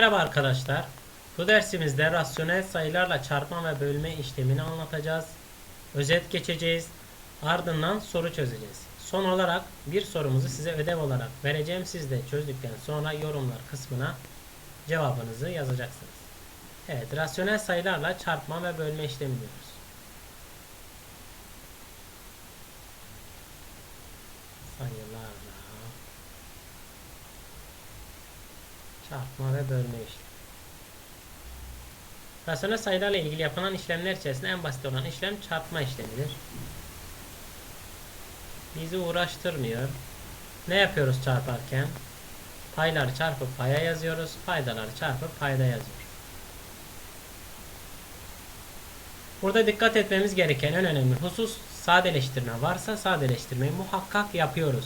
Merhaba arkadaşlar. Bu dersimizde rasyonel sayılarla çarpma ve bölme işlemini anlatacağız. Özet geçeceğiz. Ardından soru çözeceğiz. Son olarak bir sorumuzu size ödev olarak vereceğim. Siz de çözdükten sonra yorumlar kısmına cevabınızı yazacaksınız. Evet, rasyonel sayılarla çarpma ve bölme işlemi diyoruz. Sayılarla çarpma ve bölme işlemi. Rasyonel sayılarla ilgili yapılan işlemler içerisinde en basit olan işlem çarpma işlemidir. Bizi uğraştırmıyor. Ne yapıyoruz çarparken? Payları çarpıp paya yazıyoruz. Paydaları çarpıp payda yazıyoruz. Burada dikkat etmemiz gereken en önemli husus sadeleştirme varsa sadeleştirmeyi muhakkak yapıyoruz.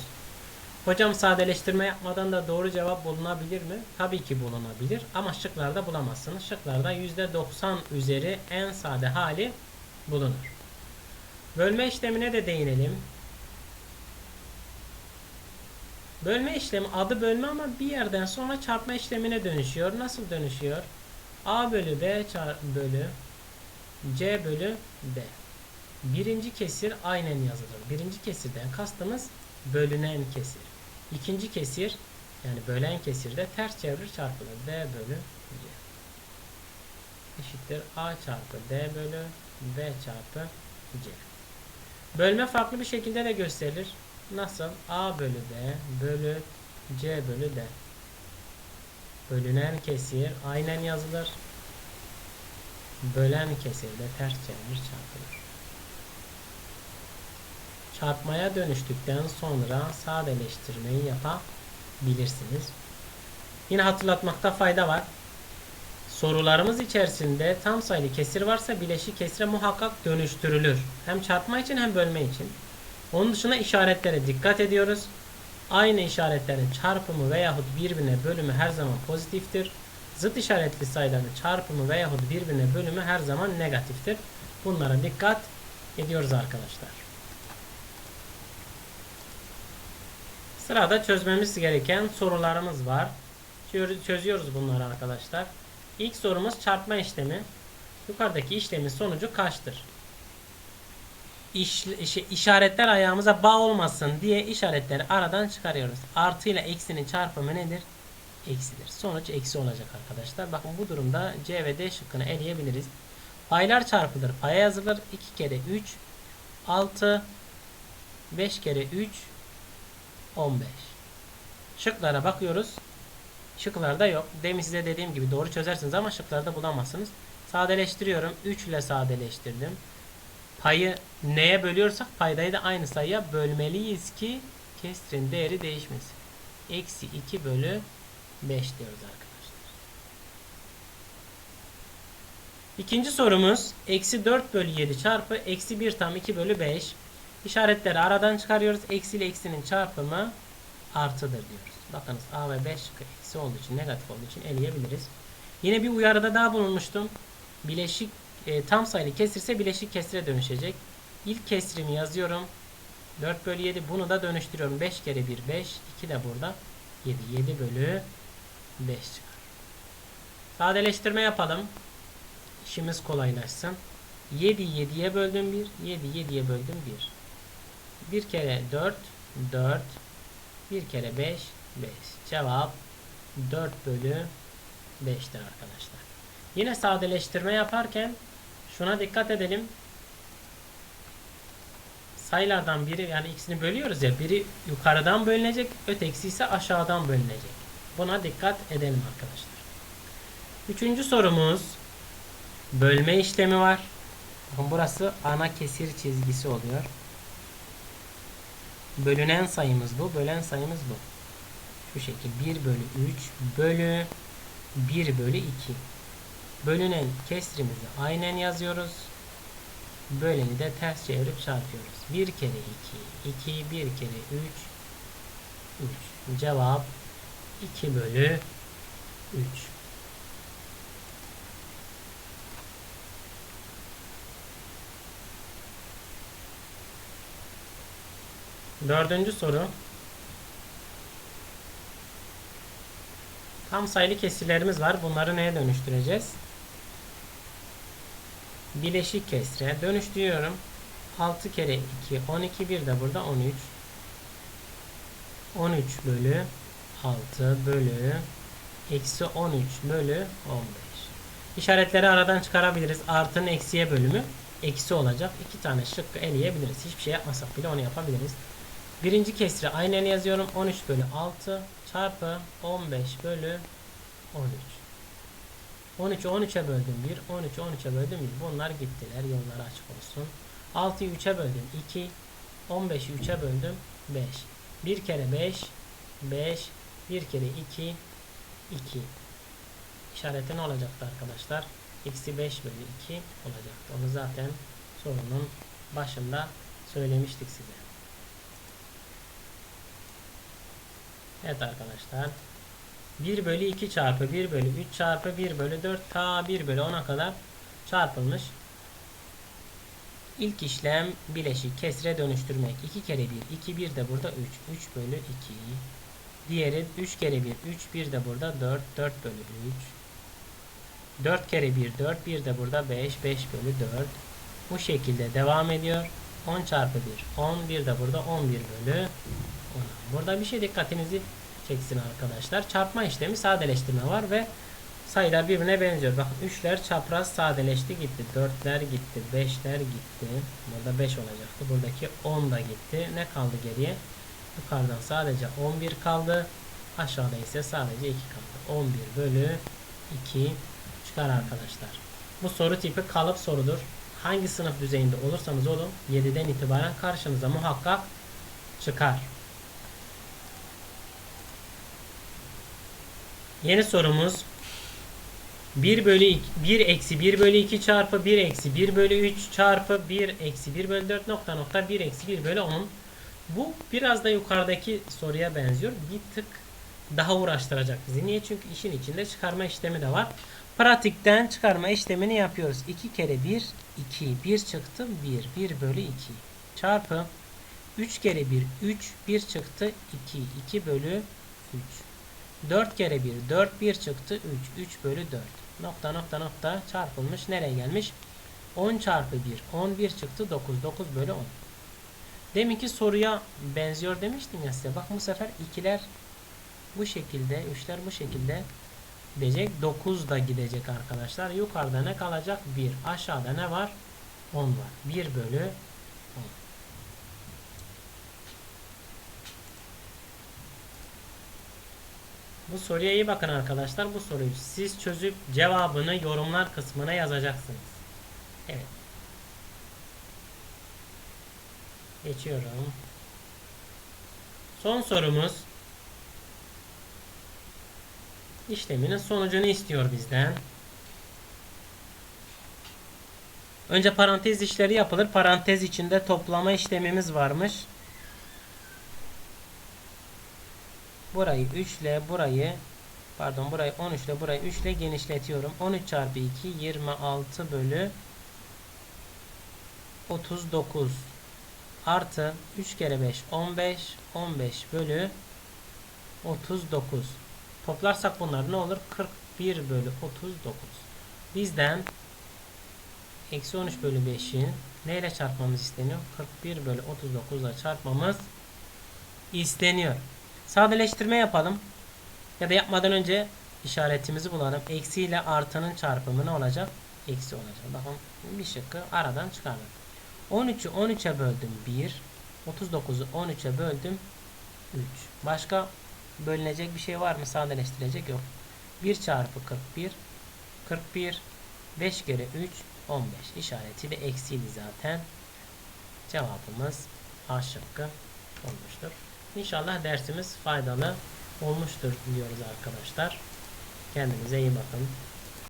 Hocam sadeleştirme yapmadan da doğru cevap bulunabilir mi? Tabii ki bulunabilir ama şıklarda bulamazsınız. Şıklarda %90 üzeri en sade hali bulunur. Bölme işlemine de değinelim. Bölme işlemi adı bölme ama bir yerden sonra çarpma işlemine dönüşüyor. Nasıl dönüşüyor? A bölü B bölü C bölü D. Birinci kesir aynen yazılır. Birinci kesirden kastımız bölünen kesir. İkinci kesir yani bölen kesirde ters çevirir çarpılır. D bölü C. Eşittir A çarpı D bölü B çarpı C. Bölme farklı bir şekilde de gösterilir. Nasıl? A bölü D bölü C bölü D. Bölünen kesir aynen yazılır. Bölen kesirde ters çevirir çarpılır. Çarpmaya dönüştükten sonra sadeleştirmeyi yapabilirsiniz. Yine hatırlatmakta fayda var. Sorularımız içerisinde tam sayılı kesir varsa bileşik kesire muhakkak dönüştürülür. Hem çarpma için hem bölme için. Onun dışında işaretlere dikkat ediyoruz. Aynı işaretlerin çarpımı veyahut birbirine bölümü her zaman pozitiftir. Zıt işaretli sayıların çarpımı veyahut birbirine bölümü her zaman negatiftir. Bunlara dikkat ediyoruz arkadaşlar. Sırada çözmemiz gereken sorularımız var. Çö- Çözüyoruz bunları arkadaşlar. İlk sorumuz çarpma işlemi. Yukarıdaki işlemin sonucu kaçtır? İş, işaretler ayağımıza bağ olmasın diye işaretleri aradan çıkarıyoruz. Artı ile eksinin çarpımı nedir? Eksidir. Sonuç eksi olacak arkadaşlar. Bakın bu durumda C ve D şıkkını eleyebiliriz. Paylar çarpılır. Paya yazılır. 2 kere 3 6 5 kere 3 15. Şıklara bakıyoruz. Şıklarda yok. Demin size dediğim gibi doğru çözersiniz ama şıklarda bulamazsınız. Sadeleştiriyorum. 3 ile sadeleştirdim. Payı neye bölüyorsak paydayı da aynı sayıya bölmeliyiz ki kestirin değeri değişmesin. Eksi 2 bölü 5 diyoruz arkadaşlar. İkinci sorumuz eksi 4 bölü 7 çarpı eksi 1 tam 2 bölü 5. İşaretleri aradan çıkarıyoruz. Eksi ile eksinin çarpımı artıdır diyoruz. Bakınız A ve B şıkkı eksi olduğu için negatif olduğu için eleyebiliriz. Yine bir uyarıda daha bulunmuştum. Bileşik e, tam sayılı kesirse bileşik kesire dönüşecek. İlk kesrimi yazıyorum. 4 bölü 7 bunu da dönüştürüyorum. 5 kere 1 5. 2 de burada 7. 7 bölü 5 çıkar. Sadeleştirme yapalım. İşimiz kolaylaşsın. 7 7'ye böldüm 1. 7 7'ye böldüm 1. 1 kere 4 4. 1 kere 5 5. Cevap 4 bölü 5'tir arkadaşlar. Yine sadeleştirme yaparken şuna dikkat edelim. Sayılardan biri yani ikisini bölüyoruz ya biri yukarıdan bölünecek ötekisi ise aşağıdan bölünecek. Buna dikkat edelim arkadaşlar. Üçüncü sorumuz bölme işlemi var. Burası ana kesir çizgisi oluyor. Bölünen sayımız bu. Bölen sayımız bu. Şu şekil 1 bölü 3 bölü 1 bölü 2. Bölünen kesrimizi aynen yazıyoruz. Böleni de ters çevirip çarpıyoruz. 1 kere 2, 2, 1 kere 3, 3. Cevap 2 bölü 3. Dördüncü soru. Tam sayılı kesirlerimiz var. Bunları neye dönüştüreceğiz? Bileşik kesre dönüştürüyorum. 6 kere 2 12 bir de burada 13. 13 bölü 6 bölü eksi 13 bölü 15. İşaretleri aradan çıkarabiliriz. Artının eksiye bölümü eksi olacak. İki tane şıkkı eleyebiliriz. Hiçbir şey yapmasak bile onu yapabiliriz. Birinci kesri aynen yazıyorum. 13 bölü 6 çarpı 15 bölü 13. 13'ü 13'e böldüm 1. 13'ü 13'e böldüm 1. Bunlar gittiler. Yolları açık olsun. 6'yı 3'e böldüm 2. 15'i 3'e böldüm 5. 1 kere 5 5. 1 kere 2 2. İşareti ne olacaktı arkadaşlar? Eksi 5 bölü 2 olacaktı. Onu zaten sorunun başında söylemiştik size. Evet arkadaşlar. 1 bölü 2 çarpı 1 bölü 3 çarpı 1 bölü 4 ta 1 bölü 10'a kadar çarpılmış. İlk işlem bileşik kesre dönüştürmek. 2 kere 1 2 1 de burada 3 3 bölü 2 Diğeri 3 kere 1 3 1 de burada 4 4 bölü 3 4 kere 1 4 1 de burada 5 5 bölü 4 Bu şekilde devam ediyor. 10 çarpı 1 10 1 de burada 11 bölü 10. Burada bir şey dikkatinizi çeksin arkadaşlar. Çarpma işlemi sadeleştirme var ve sayılar birbirine benziyor. Bakın 3'ler çapraz sadeleşti gitti. 4'ler gitti. 5'ler gitti. Burada 5 olacaktı. Buradaki 10 da gitti. Ne kaldı geriye? Yukarıdan sadece 11 kaldı. Aşağıda ise sadece 2 kaldı. 11 bölü 2 çıkar arkadaşlar. Bu soru tipi kalıp sorudur. Hangi sınıf düzeyinde olursanız olun 7'den itibaren karşınıza muhakkak çıkar. Yeni sorumuz 1 bölü 2, 1 eksi 1 bölü 2 çarpı 1 eksi 1 bölü 3 çarpı 1 eksi 1 bölü 4 nokta nokta 1 eksi 1 bölü 10. Bu biraz da yukarıdaki soruya benziyor. Bir tık daha uğraştıracak bizi. Niye? Çünkü işin içinde çıkarma işlemi de var. Pratikten çıkarma işlemini yapıyoruz. 2 kere 1 2 1 çıktı 1 1 bölü 2 çarpı 3 kere 1 3 1 çıktı 2 2 bölü 3 4 kere 1 4 1 çıktı 3 3 bölü 4 nokta nokta nokta çarpılmış. Nereye gelmiş? 10 çarpı 1 11 çıktı 9 9 bölü 10 deminki soruya benziyor demiştim ya size. Bak bu sefer ikiler bu şekilde üçler bu şekilde gidecek 9 da gidecek arkadaşlar. Yukarıda ne kalacak? 1 aşağıda ne var? 10 var. 1 bölü Bu soruya iyi bakın arkadaşlar. Bu soruyu siz çözüp cevabını yorumlar kısmına yazacaksınız. Evet. Geçiyorum. Son sorumuz işleminin sonucunu istiyor bizden. Önce parantez işleri yapılır. Parantez içinde toplama işlemimiz varmış. Burayı 3 ile burayı pardon burayı 13 ile burayı 3 ile genişletiyorum. 13 çarpı 2 26 bölü 39 artı 3 kere 5 15 15 bölü 39 toplarsak bunlar ne olur? 41 bölü 39 bizden eksi 13 bölü 5'in neyle çarpmamız isteniyor? 41 bölü 39 ile çarpmamız isteniyor Sadeleştirme yapalım. Ya da yapmadan önce işaretimizi bulalım. Eksi ile artının çarpımı ne olacak? Eksi olacak. Bakın bir şıkkı aradan çıkardım. 13'ü 13'e böldüm 1. 39'u 13'e böldüm 3. Başka bölünecek bir şey var mı? Sadeleştirecek yok. 1 çarpı 41 41 5 kere 3 15 işaretiyle eksiydi zaten. Cevabımız A şıkkı olmuştur. İnşallah dersimiz faydalı olmuştur diyoruz arkadaşlar. Kendinize iyi bakın.